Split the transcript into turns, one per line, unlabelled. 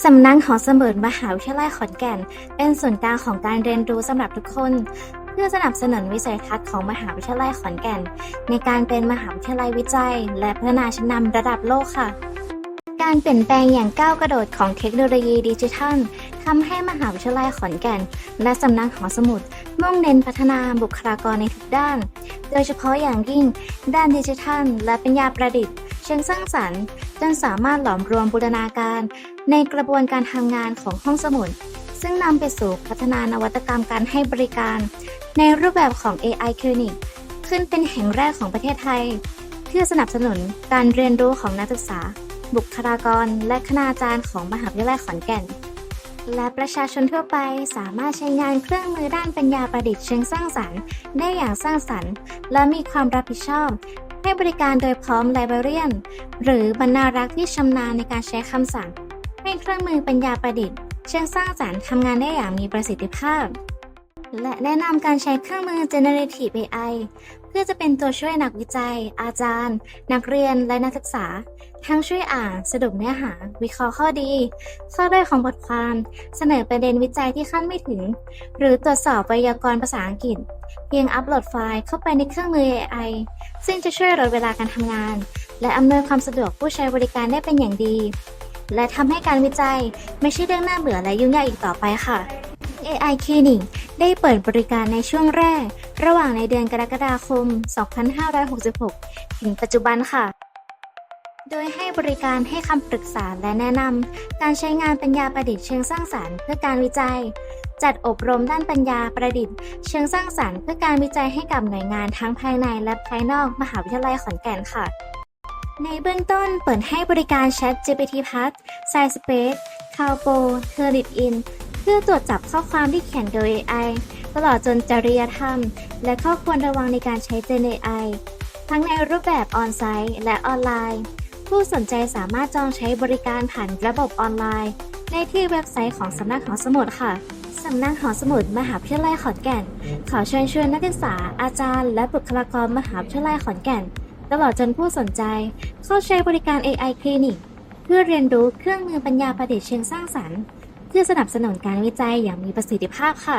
สำนักหอสมุดมหาวิทยาลัยขอนแก่น เป็นศูนย์กลางของการเรียนรู้สำหรับทุกคน เพื่อสนับสนุนวิสัยทัศน์ของมหาวิทยาลัยขอนแก่น ในการเป็นมหาวิทยาลัยวิจัย และพัฒนาชั้นนำระดับโลกค่ะ การเปลี่ยนแปลงอย่างก้าวกระโดดของเทคโนโลยีดิจิทัลทำให้มหาวิทยาลัยขอนแก่น และสำนักหอสมุดมุ่งเน้นพัฒนาบุคลากรในทุกด้าน โดยเฉพาะอย่างยิ่ง ด้านดิจิทัล และปัญญาประดิษฐ์ เชิงสร้างสรรค์จนสามารถหลอมรวมบูรณาการ ในกระบวนการทำงานของห้องสมุด ซึ่งนำไปสู่พัฒนานวัตกรรมการให้บริการ ในรูปแบบของ AI Clinic ขึ้นเป็นแห่งแรกของประเทศไทย เพื่อสนับสนุนการเรียนรู้ของนักศึกษา บุคลากร และคณาจารย์ของมหาวิทยาลัยขอนแก่น และประชาชนทั่วไปสามารถใช้งานเครื่องมือด้านปัญญาประดิษฐ์เชิงสร้างสรรค์ ได้อย่างสร้างสรรค์ และมีความรับผิดชอบ ให้บริการโดยพร้อมไลบรารียนหรือบรรณารักษ์ที่ชำนาญในการใช้คำสั่งให้เครื่องมือปัญญาประดิษฐ์ เชิงสร้างสรรค์ทำงานได้อย่างมีประสิทธิภาพ และแนะนำการใช้เครื่องมือ Generative AI เพื่อจะเป็นตัวช่วยนักวิจัย อาจารย์ นักเรียนและนักศึกษา ทั้งช่วยอ่านสรุปเนื้อหา วิเคราะห์ข้อดี ข้อด้อยของบทความ เสนอประเด็นวิจัยที่คาดไม่ถึง หรือตรวจสอบไวยากรณ์ภาษาอังกฤษ เพียงอัปโหลดไฟล์เข้าไปในเครื่องมือ AI ซึ่งจะช่วยลดเวลาการทำงาน และอำนวยความสะดวกผู้ใช้บริการได้เป็นอย่างดี และทำให้การวิจัยไม่ใช่เรื่องน่าเบื่อและยุ่งยากอีกต่อไปค่ะ AI Clinic ได้เปิดบริการในช่วงแรก ระหว่างในเดือนกรกฎาคม 2566 ถึงปัจจุบันค่ะ โดยให้บริการให้คำปรึกษาและแนะนำการใช้งานปัญญาประดิษฐ์เชิงสร้างสรรค์เพื่อการวิจัย จัดอบรมด้านปัญญาประดิษฐ์ เชิงสร้างสรรค์เพื่อการวิจัยให้กับหน่วยงานทั้งภายในและภายนอกมหาวิทยาลัยขอนแก่นค่ะในเบื้องต้นเปิดให้บริการ Chat GPT Plus SciSpace c o w p o t u r n i t In เพื่อตรวจจับข้อความที่เขียนโดย AI ตลอดจนจริยธรรม และข้อควรระวังในการใช้ Gen AI ทั้งในรูปแบบออนไซต์และออนไลน์ ผู้สนใจสามารถจองใช้บริการผ่านระบบออนไลน์ ในที่เว็บไซต์ของสำนักหอสมุดค่ะสำนักหอสมุดมหาวิทยาลัยขอนแก่น ขอเชิญชวนนักศึกษาอาจารย์ และบุคลากรมหาวิทยาลัยขอนแก่น ตลอดจนผู้สนใจ เข้าใช้บริการ AI Clinic เพื่อเรียนรู้เครื่องมือปัญญาประดิษฐ์เชิงสร้างสรรค์ เพื่อสนับสนุนการวิจัยอย่างมีประสิทธิภาพค่ะ